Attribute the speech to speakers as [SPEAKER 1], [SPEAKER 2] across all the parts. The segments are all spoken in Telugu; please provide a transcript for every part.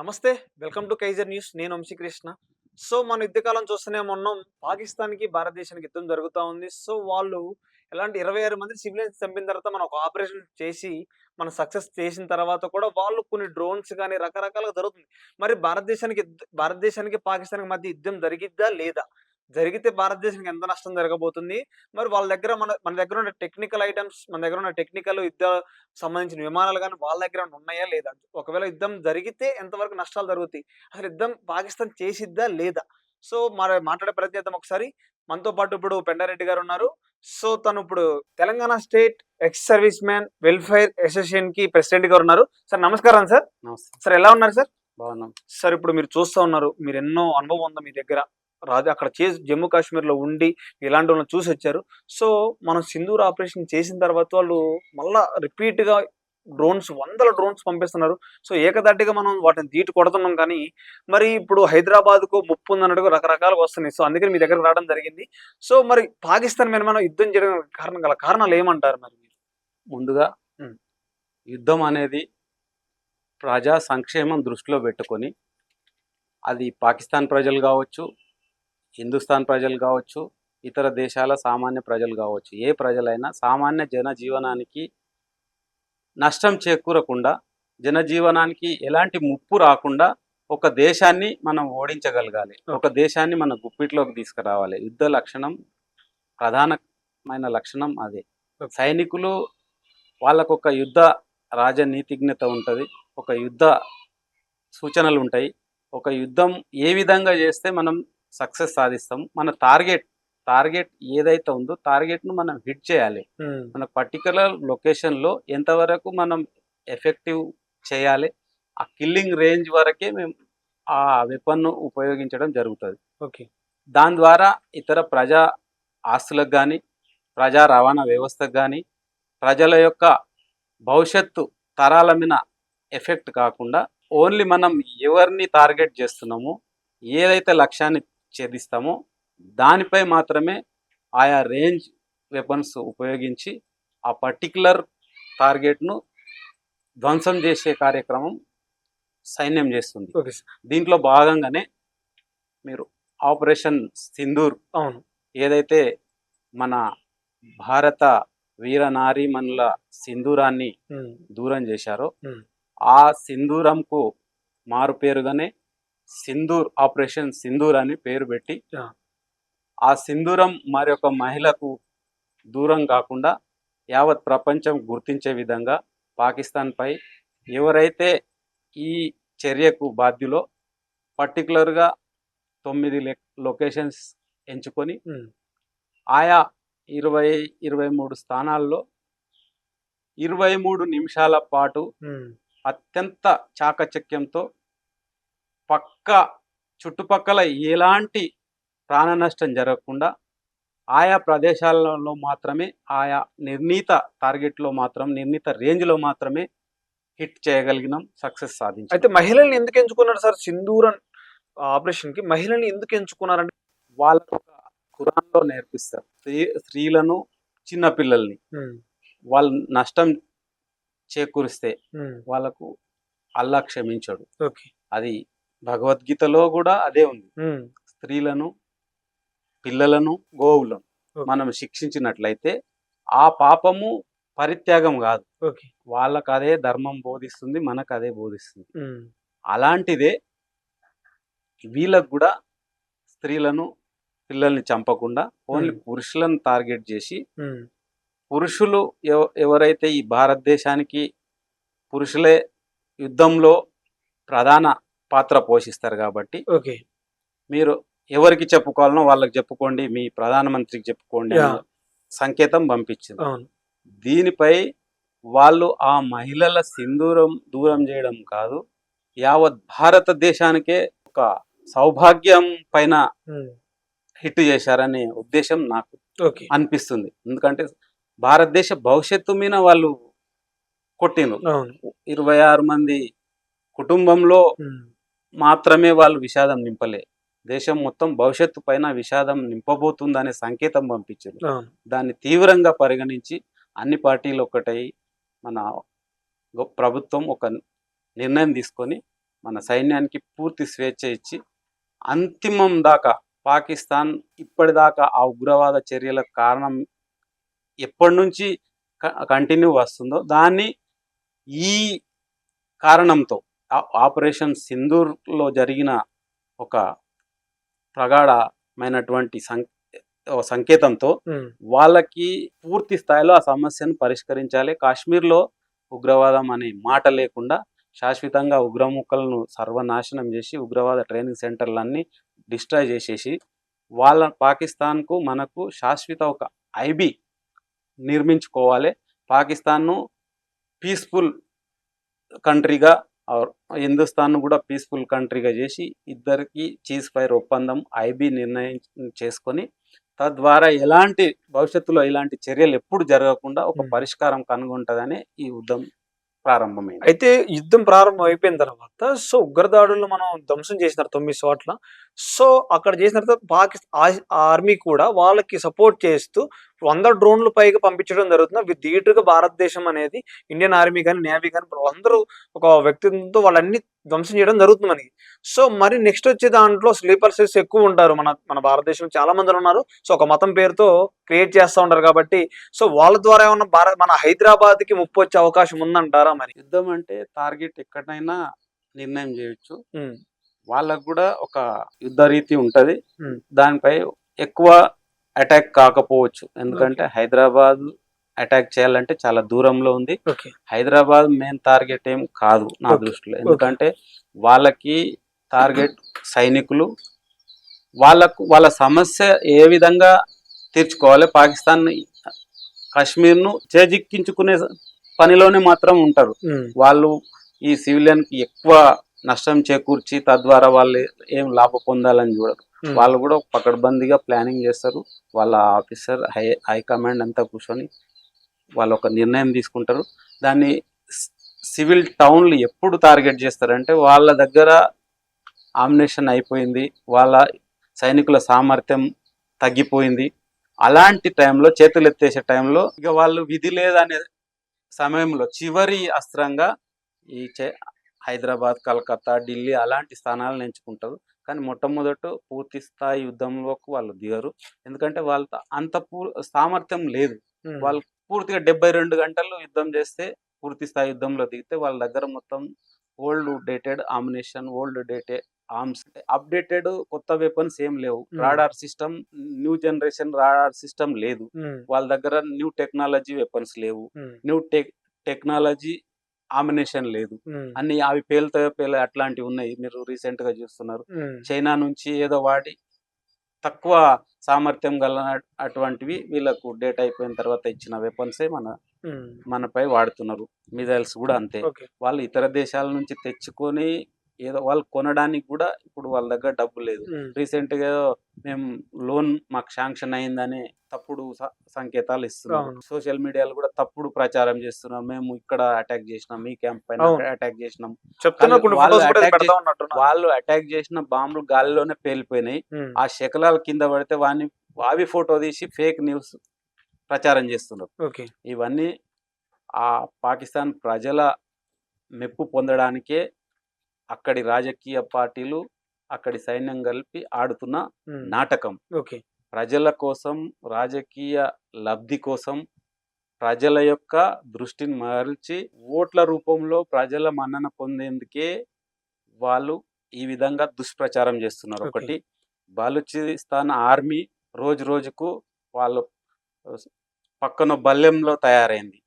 [SPEAKER 1] నమస్తే వెల్కమ్ టు కైజర్ న్యూస్. నేను వంశీకృష్ణ. సో మన యుద్ధకాలం చూస్తూనే ఉన్నాం పాకిస్తాన్కి భారతదేశానికి యుద్ధం జరుగుతూ ఉంది. సో వాళ్ళు ఎలాంటి ఇరవై ఆరు మంది సివిలియన్స్ చంపిన తర్వాత మనం ఒక ఆపరేషన్ చేసి మనం సక్సెస్ చేసిన తర్వాత కూడా వాళ్ళు కొన్ని డ్రోన్స్ కానీ రకరకాలుగా జరుగుతుంది. మరి భారతదేశానికి భారతదేశానికి పాకిస్తాన్కి మధ్య యుద్ధం జరిగిద్దా లేదా? జరిగితే భారతదేశానికి ఎంత నష్టం జరగబోతుంది? మరి వాళ్ళ దగ్గర మన మన దగ్గర ఉన్న టెక్నికల్ ఐటమ్స్ మన దగ్గర ఉన్న టెక్నికల్ యుద్ధ సంబంధించిన విమానాలు కానీ వాళ్ళ దగ్గర ఉన్నాయా లేదా? ఒకవేళ యుద్ధం జరిగితే ఎంతవరకు నష్టాలు జరుగుతాయి? అసలు యుద్ధం పాకిస్తాన్ చేసిద్దా లేదా? సో మరి మాట్లాడే ప్రయత్నం చేద్దాం ఒకసారి. మనతో పాటు ఇప్పుడు పెండారెడ్డి గారు ఉన్నారు. సో తను ఇప్పుడు Telangana state ex service man welfare అసోసియేషన్కి president గారు ఉన్నారు. సార్ నమస్కారం సార్. సార్ ఎలా ఉన్నారు సార్?
[SPEAKER 2] బాగున్నాం.
[SPEAKER 1] సార్ ఇప్పుడు మీరు చూస్తూ ఉన్నారు. మీరు ఎన్నో అనుభవం ఉందా మీ దగ్గర. రాజు అక్కడ చేసి జమ్మూ కాశ్మీర్లో ఉండి ఇలాంటి వాళ్ళని చూసి వచ్చారు. సో మనం సింధూర్ ఆపరేషన్ చేసిన తర్వాత వాళ్ళు మళ్ళా రిపీట్గా డ్రోన్స్ వందల డ్రోన్స్ పంపిస్తున్నారు. సో ఏకదాటిగా మనం వాటిని తీటు కొడుతున్నాం కానీ మరి ఇప్పుడు హైదరాబాద్కు ముప్పు ఉందన్నట్టుగా రకరకాలుగా వస్తున్నాయి. సో అందుకని మీ దగ్గర రావడం జరిగింది. సో మరి పాకిస్తాన్ మీద మనం యుద్ధం చేయడం కారణం గల కారణాలు ఏమంటారు మరి మీరు?
[SPEAKER 2] ముందుగా. యుద్ధం అనేది ప్రజా సంక్షేమం దృష్టిలో పెట్టుకొని అది పాకిస్తాన్ ప్రజలు కావచ్చు హిందుస్థాన్ ప్రజలు కావచ్చు ఇతర దేశాల సామాన్య ప్రజలు కావచ్చు ఏ ప్రజలైనా సామాన్య జనజీవనానికి నష్టం చేకూరకుండా జనజీవనానికి ఎలాంటి ముప్పు రాకుండా ఒక దేశాన్ని మనం ఓడించగలగాలి. ఒక దేశాన్ని మన గుప్పిట్లోకి తీసుకురావాలి. యుద్ధ లక్షణం ప్రధానమైన లక్షణం అదే. సైనికులు వాళ్ళకు ఒక యుద్ధ రాజనీతిజ్ఞత ఉంటుంది ఒక యుద్ధ సూచనలు ఉంటాయి. ఒక యుద్ధం ఏ విధంగా చేస్తే మనం సక్సెస్ సాధిస్తాం. మన టార్గెట్ టార్గెట్ ఏదైతే ఉందో టార్గెట్ను మనం హిట్ చేయాలి. మన పర్టికులర్ లొకేషన్లో ఎంతవరకు మనం ఎఫెక్టివ్ చేయాలి ఆ కిల్లింగ్ రేంజ్ వరకే మేము ఆ వెపన్ను ఉపయోగించడం జరుగుతుంది.
[SPEAKER 1] ఓకే.
[SPEAKER 2] దాని ద్వారా ఇతర ప్రజా ఆస్తులకు కానీ ప్రజా రవాణా వ్యవస్థకు కానీ ప్రజల యొక్క భవిష్యత్తు తరాల మీద ఎఫెక్ట్ కాకుండా ఓన్లీ మనం ఎవరిని టార్గెట్ చేస్తున్నామో ఏదైతే లక్ష్యాన్ని ఛేదిస్తామో దానిపై మాత్రమే ఆయా రేంజ్ వెపన్స్ ఉపయోగించి ఆ పర్టికులర్ టార్గెట్ను ధ్వంసం చేసే కార్యక్రమం సైన్యం చేస్తుంది. దీంట్లో భాగంగానే మీరు ఆపరేషన్ సింధూర్
[SPEAKER 1] అవును.
[SPEAKER 2] ఏదైతే మన భారత వీర నారీమణుల సింధూరాన్ని దూరం చేశారో. ఆ సింధూరంకు మారు పేరుగానే సింధూర్ ఆపరేషన్ సింధూర్ అని పేరు పెట్టి. ఆ సింధూరం మరి ఒక మహిళకు దూరం కాకుండా యావత్ ప్రపంచం గుర్తించే విధంగా పాకిస్తాన్పై ఎవరైతే ఈ చర్యకు బాధ్యులో పర్టికులర్గా తొమ్మిది లొకేషన్స్ ఎంచుకొని ఆయా ఇరవై ఇరవై మూడు స్థానాల్లో ఇరవై మూడు నిమిషాల పాటు అత్యంత చాకచక్యంతో పక్క చుట్టుపక్కల ఎలాంటి ప్రాణ నష్టం జరగకుండా ఆయా ప్రదేశాలలో మాత్రమే ఆయా నిర్ణీత టార్గెట్లో మాత్రం నిర్ణీత రేంజ్లో మాత్రమే హిట్ చేయగలిగినాం సక్సెస్ సాధించాం
[SPEAKER 1] అయితే మహిళల్ని ఎందుకు ఎంచుకున్నారు సార్? సింధూరన్ ఆపరేషన్కి మహిళల్ని ఎందుకు ఎంచుకున్నారంటే
[SPEAKER 2] వాళ్ళకు ఒక ఖురాన్లో నేర్పిస్తారు. స్త్రీ స్త్రీలను చిన్న పిల్లల్ని. వాళ్ళు నష్టం చేకూరిస్తే వాళ్ళకు అల్లా క్షమించడు.
[SPEAKER 1] ఓకే.
[SPEAKER 2] అది భగవద్గీతలో కూడా అదే ఉంది. స్త్రీలను పిల్లలను గోవులను. మనం శిక్షించినట్లయితే ఆ పాపము పరిత్యాగం కాదు. వాళ్ళకు అదే ధర్మం బోధిస్తుంది మనకు అదే బోధిస్తుంది. అలాంటిదే వీళ్ళకు కూడా స్త్రీలను పిల్లల్ని చంపకుండా ఓన్లీ. పురుషులను టార్గెట్ చేసి పురుషులు ఎవ- ఎవరైతే ఈ భారతదేశానికి పురుషులే యుద్ధంలో ప్రధాన పాత్ర పోషిస్తారు కాబట్టి
[SPEAKER 1] ఓకే.
[SPEAKER 2] మీరు ఎవరికి చెప్పుకోవాలనో వాళ్ళకి చెప్పుకోండి మీ ప్రధానమంత్రికి చెప్పుకోండి. సంకేతం పంపించింది.
[SPEAKER 1] అవును.
[SPEAKER 2] దీనిపై వాళ్ళు ఆ మహిళల సింధూరం దూరం చేయడం కాదు యావత్ భారతదేశానికే ఒక సౌభాగ్యం పైన హిట్ చేశారనే ఉద్దేశం నాకు
[SPEAKER 1] ఓకే.
[SPEAKER 2] అనిపిస్తుంది. ఎందుకంటే భారతదేశ భవిష్యత్తు మీద వాళ్ళు కొట్టిండ్రు.
[SPEAKER 1] అవును.
[SPEAKER 2] ఇరవై ఆరు మంది కుటుంబంలో మాత్రమే వాళ్ళు విషాదం నింపలే. దేశం మొత్తం భవిష్యత్తు పైన విషాదం నింపబోతుందనే సంకేతం పంపించారు దాన్ని తీవ్రంగా పరిగణించి అన్ని పార్టీలు ఒక్కటై మన ప్రభుత్వం ఒక నిర్ణయం తీసుకొని మన సైన్యానికి పూర్తి స్వేచ్ఛ ఇచ్చి అంతిమం దాకా పాకిస్తాన్ ఇప్పటిదాకా ఆ ఉగ్రవాద చర్యలకు కారణం ఎప్పటి నుంచి కంటిన్యూ వస్తుందో దాన్ని ఈ కారణంతో ఆపరేషన్ సింధూర్లో జరిగిన ఒక ప్రగాఢమైనటువంటి సం సంకేతంతో వాళ్ళకి పూర్తి స్థాయిలో ఆ సమస్యను పరిష్కరించాలి. కాశ్మీర్లో ఉగ్రవాదం అనే మాట లేకుండా శాశ్వతంగా ఉగ్రముక్కలను సర్వనాశనం చేసి ఉగ్రవాద ట్రైనింగ్ సెంటర్లన్నీ డిస్ట్రాయ్ చేసేసి వాళ్ళ పాకిస్తాన్కు మనకు శాశ్వత ఒక ఐబీ నిర్మించుకోవాలి. పాకిస్తాన్ను పీస్ఫుల్ కంట్రీగా హిందుస్థాన్ కూడా పీస్ఫుల్ కంట్రీగా చేసి ఇద్దరికి చీజ్ ఫైర్ ఒప్పందం ఐబీ నిర్ణయం చేసుకొని తద్వారా ఎలాంటి భవిష్యత్తులో ఇలాంటి చర్యలు ఎప్పుడు జరగకుండా ఒక. పరిష్కారం కనుగొంటదని ఈ యుద్ధం ప్రారంభమైంది
[SPEAKER 1] అయితే యుద్ధం ప్రారంభం అయిపోయిన తర్వాత సో ఉగ్రదాడులు మనం ధ్వంసం చేసినారు తొమ్మిది చోట్ల సో అక్కడ చేసిన తర్వాత పాకిస్తాన్ ఆర్మీ కూడా వాళ్ళకి సపోర్ట్ చేస్తూ వంద డ్రోన్లు పైగా పంపించడం జరుగుతుంది. అవి ధీటుగా భారతదేశం అనేది ఇండియన్ ఆర్మీ కానీ నేవీ కానీ అందరూ ఒక వ్యక్తిత్వంతో వాళ్ళన్ని ధ్వంసం చేయడం జరుగుతుంది మనకి. సో మరి నెక్స్ట్ వచ్చే దాంట్లో స్లీపర్ సెల్స్ ఎక్కువ ఉంటారు మన మన భారతదేశంలో చాలా మంది ఉన్నారు. సో ఒక మతం పేరుతో క్రియేట్ చేస్తూ ఉంటారు కాబట్టి సో వాళ్ళ ద్వారా ఏమన్నా భారత్ మన హైదరాబాద్కి ముప్పు వచ్చే అవకాశం ఉందంటారా మరి?
[SPEAKER 2] యుద్ధం అంటే టార్గెట్ ఎక్కడైనా నిర్ణయం చేయొచ్చు. వాళ్ళకు కూడా ఒక యుద్ధ రీతి ఉంటది. దానిపై ఎక్కువ అటాక్ కాకపోవచ్చు. ఎందుకంటే హైదరాబాద్ అటాక్ చేయాలంటే చాలా దూరంలో ఉంది. హైదరాబాద్ మెయిన్ టార్గెట్ ఏం కాదు నా. దృష్టిలో. ఎందుకంటే వాళ్ళకి టార్గెట్ సైనికులు వాళ్ళకు వాళ్ళ సమస్య ఏ విధంగా తీర్చుకోవాలి పాకిస్తాన్ కాశ్మీర్ను చేజిక్కించుకునే పనిలోనే మాత్రం ఉంటారు. వాళ్ళు ఈ సివిలియన్కి ఎక్కువ నష్టం చేకూర్చి తద్వారా వాళ్ళు ఏం లాభ పొందాలని చూడరు. వాళ్ళు కూడా పకడ్బందీగా ప్లానింగ్ చేస్తారు. వాళ్ళ ఆఫీసర్ హై హైకమాండ్ అంతా కూర్చొని వాళ్ళు ఒక నిర్ణయం తీసుకుంటారు. దాన్ని సివిల్ టౌన్లు ఎప్పుడు టార్గెట్ చేస్తారంటే వాళ్ళ దగ్గర ఆమినేషన్ అయిపోయింది. వాళ్ళ సైనికుల సామర్థ్యం తగ్గిపోయింది. అలాంటి టైంలో చేతులు ఎత్తేసే టైంలో ఇక వాళ్ళు విధి లేదనే సమయంలో చివరి అస్త్రంగా ఈ హైదరాబాద్ కలకత్తా ఢిల్లీ అలాంటి స్థానాలను ఎంచుకుంటారు. కానీ మొట్టమొదట పూర్తి స్థాయి యుద్ధంలోకి వాళ్ళు దిగరు. ఎందుకంటే వాళ్ళ అంత సామర్థ్యం లేదు. వాళ్ళు పూర్తిగా డెబ్బై రెండు గంటలు యుద్ధం చేస్తే పూర్తి స్థాయి యుద్ధంలో దిగితే వాళ్ళ దగ్గర మొత్తం old dated ammunition old dated arms updated కొత్త వెపన్స్ ఏం లేవు. Radar system new generation radar system లేదు. వాళ్ళ దగ్గర న్యూ టెక్నాలజీ వెపన్స్ లేవు. న్యూ టెక్ టెక్నాలజీ ఆమినేషన్ లేదు. అన్ని అవి పేలుతాయో పేల అట్లాంటివి ఉన్నాయి. మీరు రీసెంట్గా చూస్తున్నారు. చైనా నుంచి ఏదో వాడి తక్కువ సామర్థ్యం గల అటువంటివి వీళ్ళకు డేట్ అయిపోయిన తర్వాత ఇచ్చిన వెపన్సే మన మనపై వాడుతున్నారు. మిజైల్స్ కూడా అంతే. వాళ్ళు ఇతర దేశాల నుంచి తెచ్చుకొని ఏదో వాళ్ళు కొనడానికి కూడా ఇప్పుడు వాళ్ళ దగ్గర డబ్బు లేదు. రీసెంట్గా మేము లోన్ మాకు శాంక్షన్ అయిందని తప్పుడు సంకేతాలు ఇస్తున్నారు
[SPEAKER 1] అవును.
[SPEAKER 2] సోషల్ మీడియాలో కూడా తప్పుడు ప్రచారం చేస్తున్నాం మేము ఇక్కడ అటాక్ చేసినాం మీ క్యాంప్ పైన. అటాక్ చేసినాం. వాళ్ళు అటాక్ చేసిన బాంబులు గాలిలోనే పేలిపోయినాయి. ఆ శకలాలు కింద పడితే వాడిని అవి ఫోటో తీసి ఫేక్ న్యూస్ ప్రచారం చేస్తున్నారు. ఇవన్నీ ఆ పాకిస్తాన్ ప్రజల మెప్పు పొందడానికే అక్కడి రాజకీయ పార్టీలు అక్కడి సైన్యం కలిపి ఆడుతున్న నాటకం.
[SPEAKER 1] ఓకే.
[SPEAKER 2] ప్రజల కోసం రాజకీయ లబ్ధి కోసం ప్రజల యొక్క దృష్టిని మరల్చి ఓట్ల రూపంలో ప్రజల మన్నన పొందేందుకే వాళ్ళు ఈ విధంగా దుష్ప్రచారం చేస్తున్నారు. ఒకటి బలూచిస్తాన్ ఆర్మీ రోజు రోజుకు వాళ్ళు పక్కన బల్లెంలో తయారైంది.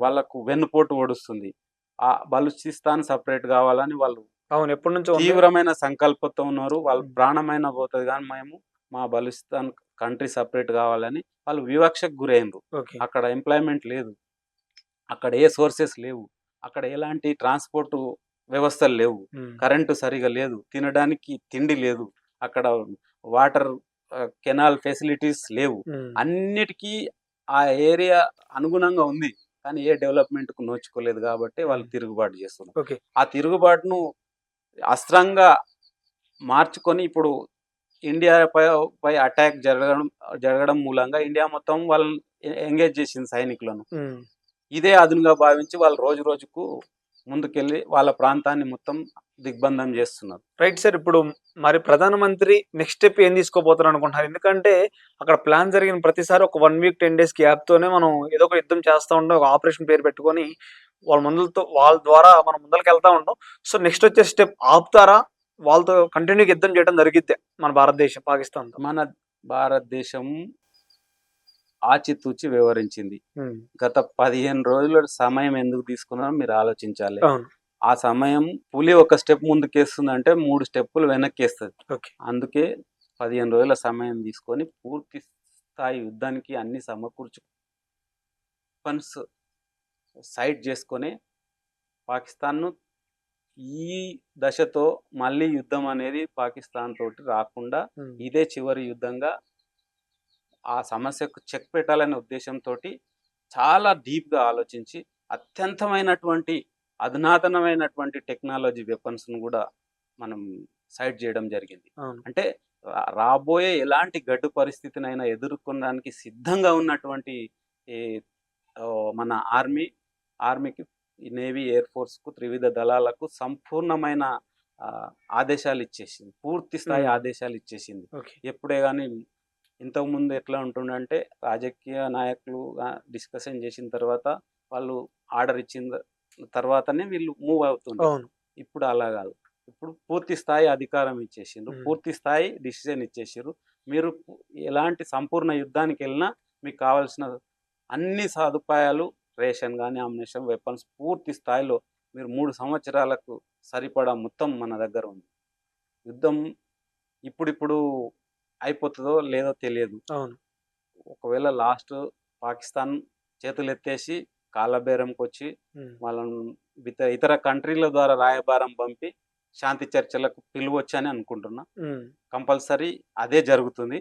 [SPEAKER 2] వాళ్ళకు వెన్నుపోటు ఓడుస్తుంది ఆ బలూచిస్తాన్ సపరేట్ కావాలని వాళ్ళు
[SPEAKER 1] అవును. ఎప్పటి నుంచో.
[SPEAKER 2] తీవ్రమైన సంకల్పంతో ఉన్నారు. వాళ్ళు. ప్రాణమైన పోతుంది కానీ మేము మా బలుస్తాన్ కంట్రీ సపరేట్ కావాలని వాళ్ళు వివక్షకు గురైనరు
[SPEAKER 1] ఓకే.
[SPEAKER 2] అక్కడ ఎంప్లాయ్మెంట్ లేదు. అక్కడ ఏ సోర్సెస్ లేవు. అక్కడ ఎలాంటి ట్రాన్స్పోర్ట్ వ్యవస్థలు లేవు. కరెంటు సరిగా లేదు. తినడానికి తిండి లేదు. అక్కడ వాటర్ కెనాల్ ఫెసిలిటీస్ లేవు. అన్నిటికీ ఆ ఏరియా అనుగుణంగా ఉంది. కానీ ఏ డెవలప్మెంట్కు నోచుకోలేదు కాబట్టి వాళ్ళు తిరుగుబాటు చేస్తున్నారు. ఆ తిరుగుబాటును అస్త్రంగా మార్చుకొని ఇప్పుడు ఇండియా పై పై అటాక్ జరగడం జరగడం మూలంగా ఇండియా మొత్తం వాళ్ళని ఎంగేజ్ చేసింది సైనికులను. ఇదే అదునుగా భావించి వాళ్ళు రోజు రోజుకు ముందుకెళ్ళి వాళ్ళ ప్రాంతాన్ని మొత్తం దిగ్బంధం చేస్తున్నారు.
[SPEAKER 1] రైట్ సార్ ఇప్పుడు మరి ప్రధానమంత్రి నెక్స్ట్ స్టెప్ ఏం తీసుకోబోతారు అనుకుంటున్నారు? ఎందుకంటే అక్కడ ప్లాన్ జరిగిన ప్రతిసారి ఒక one week ten days gap తోనే మనం ఏదో ఒక యుద్ధం చేస్తూ ఉంటాం ఒక ఆపరేషన్ పేరు పెట్టుకొని వాళ్ళ ముందులతో వాళ్ళ ద్వారా మనం ముందరికి వెళ్తా ఉంటాం సో నెక్స్ట్ వచ్చే స్టెప్ ఆపుతారా? వాళ్ళతో కంటిన్యూగా యుద్ధం చేయడం జరిగిద్దే మన భారతదేశం పాకిస్తాన్తో.
[SPEAKER 2] మన భారతదేశం ఆచితూచి వివరించింది. గత పదిహేను రోజుల సమయం ఎందుకు తీసుకున్నారో మీరు ఆలోచించాలి. ఆ సమయం పులి ఒక స్టెప్ ముందుకేస్తుంది అంటే మూడు స్టెప్పులు వెనక్కేస్తుంది. అందుకే పదిహేను రోజుల సమయం తీసుకొని పూర్తి స్థాయి యుద్ధానికి అన్ని సమకూర్చు ఫండ్స్ సైడ్ చేసుకొని పాకిస్తాన్ను ఈ దశతో మళ్ళీ యుద్ధం అనేది పాకిస్తాన్ తోటి రాకుండా
[SPEAKER 1] ఉమ్,
[SPEAKER 2] ఇదే చివరి యుద్ధంగా ఆ సమస్యకు చెక్ పెట్టాలనే ఉద్దేశంతో చాలా డీప్గా ఆలోచించి అత్యంతమైనటువంటి అధునాతనమైనటువంటి టెక్నాలజీ వెపన్స్ను కూడా మనం సైడ్ చేయడం జరిగింది. అంటే రాబోయే ఎలాంటి గడ్డు పరిస్థితినైనా ఎదుర్కొనడానికి సిద్ధంగా ఉన్నటువంటి మన ఆర్మీ ఆర్మీకి నేవీ ఎయిర్ ఫోర్స్కు త్రివిధ దళాలకు సంపూర్ణమైన ఆదేశాలు ఇచ్చేసింది. పూర్తి స్థాయి. ఆదేశాలు ఇచ్చేసింది. ఎప్పుడే కానీ ఇంతకుముందు ఎట్లా ఉంటుండంటే రాజకీయ నాయకులు డిస్కషన్ చేసిన తర్వాత వాళ్ళు ఆర్డర్ ఇచ్చిన తర్వాతనే వీళ్ళు మూవ్ అవుతుంటారు ఇప్పుడు అలా కాదు. ఇప్పుడు పూర్తి స్థాయి అధికారం ఇచ్చేసిండ్రు. పూర్తి స్థాయి డిసిజన్ ఇచ్చేసారు మీరు ఎలాంటి సంపూర్ణ యుద్ధానికి వెళ్ళినా మీకు కావాల్సిన అన్ని సదుపాయాలు రేషన్ కానీ అమ్యునేషన్ వెపన్స్ పూర్తి స్థాయిలో మీరు మూడు సంవత్సరాలకు సరిపడా మొత్తం మన దగ్గర ఉంది. యుద్ధం ఇప్పుడిప్పుడు అయిపోతుందో లేదో తెలియదు.
[SPEAKER 1] అవును.
[SPEAKER 2] ఒకవేళ లాస్ట్ పాకిస్తాన్ చేతులు ఎత్తేసి కాళ్ళబేరంకి వచ్చి వాళ్ళను ఇత- ఇతర కంట్రీల ద్వారా రాయబారం పంపి శాంతి చర్చలకు పిలువొచ్చు అని అనుకుంటున్నా కంపల్సరీ అదే జరుగుతుంది.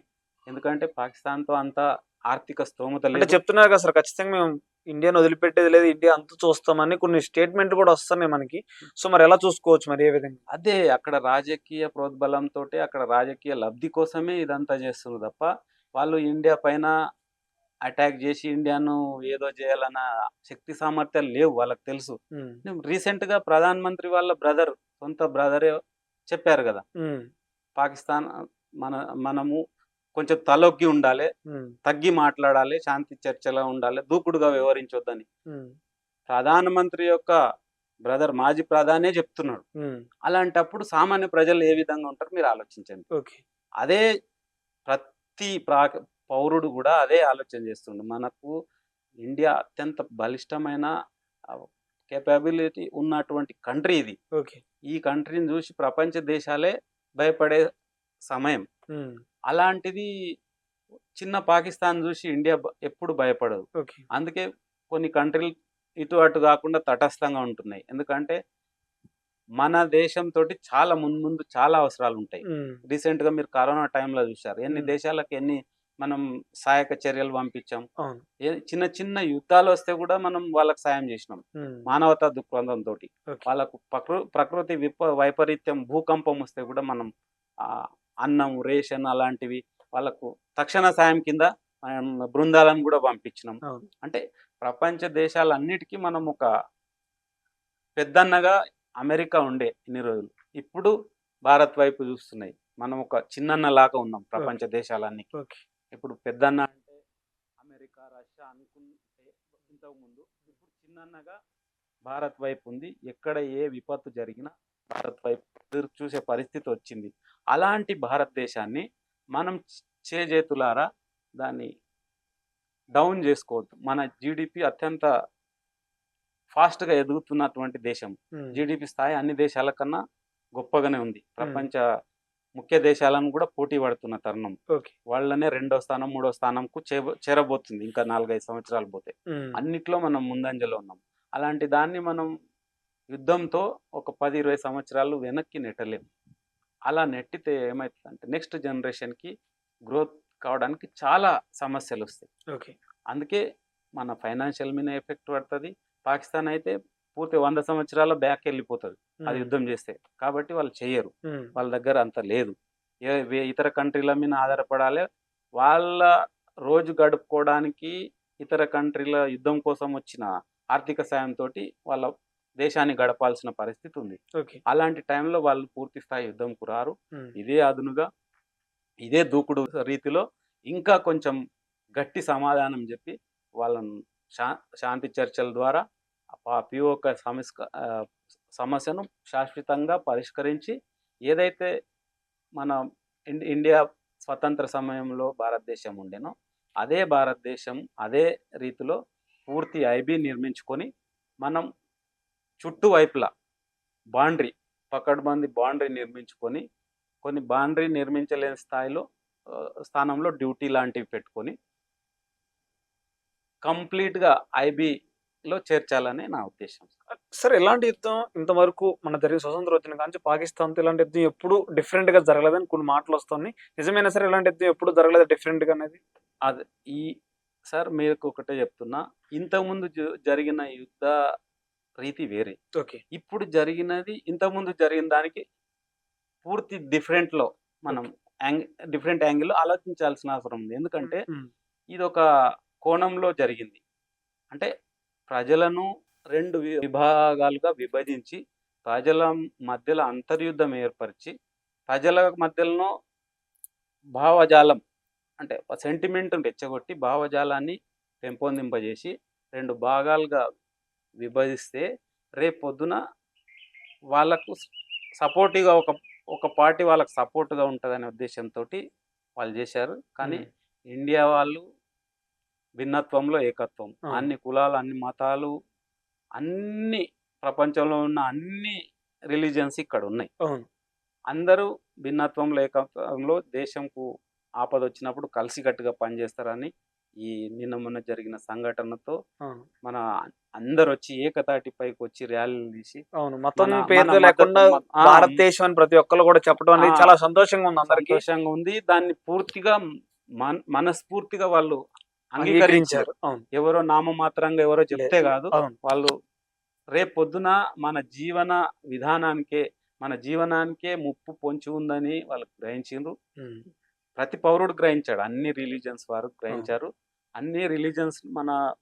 [SPEAKER 2] ఎందుకంటే పాకిస్తాన్తో అంత ఆర్థిక స్తోమత లేదు.
[SPEAKER 1] చెప్తున్నారు కదా సార్ ఖచ్చితంగా మేము ఇండియాని వదిలిపెట్టేది లేదు ఇండియా అంత చూస్తామని కొన్ని స్టేట్మెంట్ కూడా వస్తున్నాయి మనకి. సో మరి ఎలా చూసుకోవచ్చు మరి ఏ విధంగా?
[SPEAKER 2] అదే అక్కడ రాజకీయ ప్రోద్బలంతో అక్కడ రాజకీయ లబ్ధి కోసమే ఇదంతా చేస్తున్నారు తప్ప వాళ్ళు ఇండియా పైన అటాక్ చేసి ఇండియాను ఏదో చేయాలన్న శక్తి సామర్థ్యాలు లేవు వాళ్ళకి తెలుసు. రీసెంట్గా ప్రధాన మంత్రి వాళ్ళ బ్రదర్ సొంత బ్రదరే చెప్పారు కదా? పాకిస్తాన్ మన మనము కొంచెం తలొగ్గి ఉండాలి తగ్గి మాట్లాడాలి శాంతి చర్చలో ఉండాలి దూకుడుగా వ్యవహరించొద్దని. ప్రధానమంత్రి యొక్క బ్రదర్ మాజీ ప్రధానే చెప్తున్నాడు. అలాంటప్పుడు సామాన్య ప్రజలు ఏ విధంగా ఉంటారు మీరు ఆలోచించండి. అదే ప్రతి ప్రా పౌరుడు కూడా అదే ఆలోచన చేస్తుండు. మనకు ఇండియా అత్యంత బలిష్టమైన కేపబిలిటీ ఉన్నటువంటి కంట్రీ ఇది.
[SPEAKER 1] ఓకే.
[SPEAKER 2] ఈ కంట్రీని చూసి ప్రపంచ దేశాలే భయపడే సమయం. అలాంటిది చిన్న పాకిస్తాన్ చూసి ఇండియా ఎప్పుడు భయపడదు. అందుకే కొన్ని కంట్రీలు ఇటు అటు కాకుండా తటస్థంగా ఉంటున్నాయి. ఎందుకంటే మన దేశంతో చాలా ముందు ముందు చాలా అవసరాలు ఉంటాయి. రీసెంట్గా మీరు కరోనా టైంలో చూశారు. ఎన్ని. దేశాలకు ఎన్ని మనం సహాయక చర్యలు పంపించాం? చిన్న చిన్న యుద్ధాలు వస్తే కూడా మనం వాళ్ళకి సాయం చేసినాం. మానవతా దృక్పథంతో
[SPEAKER 1] ఓకే.
[SPEAKER 2] వాళ్ళకు ప్రకృ ప్రకృతి విప వైపరీత్యం భూకంపం వస్తే కూడా మనం అన్నం రేషన్ అలాంటివి వాళ్ళకు తక్షణ సాయం కింద మనం బృందాలను కూడా పంపించినాం. అంటే ప్రపంచ దేశాలన్నిటికీ మనం ఒక పెద్దన్నగా అమెరికా ఉండే ఇన్ని రోజులు. ఇప్పుడు భారత్ వైపు చూస్తున్నాయి. మనం ఒక చిన్నన్న లాగా ఉన్నాం ప్రపంచ దేశాలన్నీ. ఇప్పుడు పెద్దన్న అంటే అమెరికా రష్యా అనుకుంటే ఇంతకు ముందు ఇప్పుడు చిన్నన్నగా భారత్ వైపు ఉంది. ఎక్కడ ఏ విపత్తు జరిగినా భారత్ వైపు ఎదురు చూసే పరిస్థితి వచ్చింది. అలాంటి భారతదేశాన్ని మనం చేజేతులారా దాన్ని డౌన్ చేసుకోవద్దు. మన జీడిపి అత్యంత ఫాస్ట్గా ఎదుగుతున్నటువంటి దేశం. జీడిపి స్థాయి అన్ని దేశాల కన్నా గొప్పగానే ఉంది. ప్రపంచ ముఖ్య దేశాలను కూడా పోటీ పడుతున్న తరుణం. వాళ్ళనే రెండో స్థానం మూడో స్థానంకు చేరబోతుంది. ఇంకా నాలుగైదు సంవత్సరాలు పోతే. అన్నిట్లో మనం ముందంజలో ఉన్నాం. అలాంటి దాన్ని మనం యుద్ధంతో ఒక పది ఇరవై సంవత్సరాలు వెనక్కి నెట్టలేం అలా నెట్టితే ఏమవుతుందంటే నెక్స్ట్ జనరేషన్కి గ్రోత్ కావడానికి చాలా సమస్యలు వస్తాయి.
[SPEAKER 1] ఓకే.
[SPEAKER 2] అందుకే మన ఫైనాన్షియల్ మీద ఎఫెక్ట్ పడుతుంది. పాకిస్తాన్ అయితే పూర్తి వంద సంవత్సరాల బ్యాక్ వెళ్ళిపోతుంది. అది యుద్ధం చేస్తే. కాబట్టి వాళ్ళు చెయ్యరు
[SPEAKER 1] ఉమ్,
[SPEAKER 2] వాళ్ళ దగ్గర అంత లేదు. ఏ ఇతర కంట్రీల మీద ఆధారపడాలి. వాళ్ళ రోజు గడుపుకోవడానికి ఇతర కంట్రీల యుద్ధం కోసం వచ్చిన ఆర్థిక సాయంతో వాళ్ళ దేశాన్ని గడపాల్సిన పరిస్థితి ఉంది అలాంటి టైంలో వాళ్ళు పూర్తి స్థాయి యుద్ధంకు రారు. ఇదే అదునుగా ఇదే దూకుడు రీతిలో ఇంకా కొంచెం గట్టి సమాధానం చెప్పి వాళ్ళను శాంతి చర్చల ద్వారా సమస్క ఆ, సమస్యను శాశ్వతంగా పరిష్కరించి ఏదైతే మన ఇండియా స్వతంత్ర సమయంలో భారతదేశం ఉండేనో అదే భారతదేశం అదే రీతిలో పూర్తి ఐబీ నిర్మించుకొని మనం చుట్టువైపులా బాండ్రీ పకడ్బందీ బాండ్రీ నిర్మించుకొని కొన్ని బాండ్రీ నిర్మించలేని స్థాయిలో స్థానంలో డ్యూటీ లాంటివి పెట్టుకొని కంప్లీట్గా ఐబీలో చేర్చాలని నా ఉద్దేశం.
[SPEAKER 1] సార్ ఎలాంటి యుద్ధం ఇంతవరకు మన జరిగిన స్వతంత్ర వచ్చిన కానీ పాకిస్తాన్తో ఇలాంటి యుద్ధం ఎప్పుడు డిఫరెంట్గా జరగలేదని కొన్ని మాటలు వస్తున్నాయి. నిజమైన సార్ ఇలాంటి యుద్ధం ఎప్పుడు జరగలేదు డిఫరెంట్గా అనేది?
[SPEAKER 2] అది ఈ సార్ మీకు ఒకటే చెప్తున్నా. ఇంతకుముందు జరిగిన యుద్ధ రీతి వేరే.
[SPEAKER 1] ఓకే.
[SPEAKER 2] ఇప్పుడు జరిగినది ఇంతకుముందు జరిగిన దానికి పూర్తి డిఫరెంట్లో మనం యాంగ్ డిఫరెంట్ యాంగిల్లో ఆలోచించాల్సిన అవసరం ఉంది. ఎందుకంటే ఇది ఒక కోణంలో జరిగింది. అంటే ప్రజలను రెండు విభాగాలుగా విభజించి ప్రజల మధ్యలో అంతర్యుద్ధం ఏర్పరిచి ప్రజల మధ్యలో భావజాలం అంటే సెంటిమెంట్ రెచ్చగొట్టి భావజాలాన్ని పెంపొందింపజేసి రెండు భాగాలుగా విభజిస్తే రేపు పొద్దున వాళ్ళకు సపోర్టివ్గా ఒక ఒక పార్టీ వాళ్ళకి సపోర్ట్గా ఉంటుందనే ఉద్దేశంతో వాళ్ళు చేశారు. కానీ ఇండియా వాళ్ళు భిన్నత్వంలో ఏకత్వం. అన్ని కులాలు అన్ని మతాలు అన్ని ప్రపంచంలో ఉన్న అన్ని రిలీజియన్స్ ఇక్కడ ఉన్నాయి. అందరూ భిన్నత్వంలో ఏకత్వంలో దేశంకు ఆపద వచ్చినప్పుడు కలిసికట్టుగా పనిచేస్తారని ఈ నిన్న మొన్న జరిగిన సంఘటనతో మన అందరు వచ్చి ఏకతాటిపైకి వచ్చి ర్యాలీలు తీసి
[SPEAKER 1] అవును. మొత్తం
[SPEAKER 2] మన-
[SPEAKER 1] పేరుతో
[SPEAKER 2] మన
[SPEAKER 1] లేకుండా
[SPEAKER 2] ఆ,
[SPEAKER 1] భారతదేశం అని ప్రతి ఒక్కరు కూడా చెప్పడం అనేది
[SPEAKER 2] ఆ,
[SPEAKER 1] చాలా సంతోషంగా ఉంది అందరికి.
[SPEAKER 2] సంతోషంగా ఉంది. దాన్ని పూర్తిగా మన- మనస్ఫూర్తిగా వాళ్ళు అంగీకరించారు.
[SPEAKER 1] అంగీకరించారు. అవును.
[SPEAKER 2] ఎవరో నామమాత్రంగా ఎవరో చెప్తే కాదు.
[SPEAKER 1] అవును.
[SPEAKER 2] వాళ్ళు రేపు పొద్దున మన జీవన విధానానికే మన జీవనానికే ముప్పు పొంచి ఉందని వాళ్ళు గ్రహించిండ్రు.
[SPEAKER 1] ఉమ్.
[SPEAKER 2] ప్రతి పౌరుడు గ్రహించాడు. అన్ని రిలీజియన్స్ వారు గ్రహించారు. అన్ని రిలీజియన్స్ మన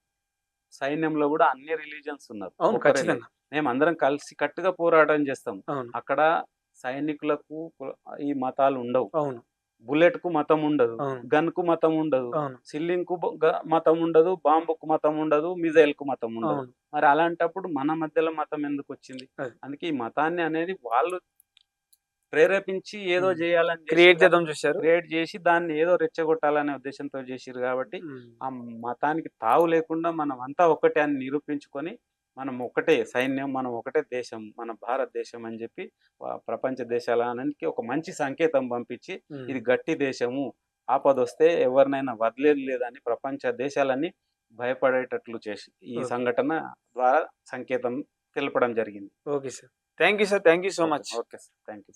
[SPEAKER 2] సైన్యంలో కూడా అన్ని రిలీజియన్స్ ఉన్నారు. మేము అందరం కలిసి కట్టుగా పోరాటం చేస్తాం. అక్కడ సైనికులకు కు- ఈ మతాలు ఉండవు.
[SPEAKER 1] అవును.
[SPEAKER 2] బుల్లెట్కు మతం ఉండదు. గన్కు మతం ఉండదు. సిల్లింగ్కు మతం ఉండదు. బాంబుకు మతం ఉండదు. మిజైల్కు మతం ఉండదు. మరి అలాంటప్పుడు మన మధ్యలో మతం ఎందుకు వచ్చింది?
[SPEAKER 1] అది.
[SPEAKER 2] అందుకే ఈ మతాన్ని అనేది వాళ్ళు ప్రేరేపించి ఏదో. చేయాలని
[SPEAKER 1] క్రియేట్ చేద్దాం చూశారు.
[SPEAKER 2] క్రియేట్ చేసి దాన్ని ఏదో రెచ్చగొట్టాలనే ఉద్దేశంతో చేసిరు కాబట్టి. ఆ మతానికి తావు లేకుండా మనం అంతా ఒకటే అని నిరూపించుకొని మనం ఒకటే సైన్యం మనం ఒకటే దేశం మన భారతదేశం అని చెప్పి ప్రపంచ దేశాలన్నిటికీ ఒక మంచి సంకేతం పంపించి. ఇది గట్టి దేశము ఆపదొస్తే ఎవరినైనా వదిలేదు లేదని ప్రపంచ దేశాలన్నీ భయపడేటట్లు చేసి ఈ. సంఘటన ద్వారా సంకేతం తెలపడం జరిగింది.
[SPEAKER 1] Okay sir. Thank you sir thank you so much.
[SPEAKER 2] Okay sir. Thank you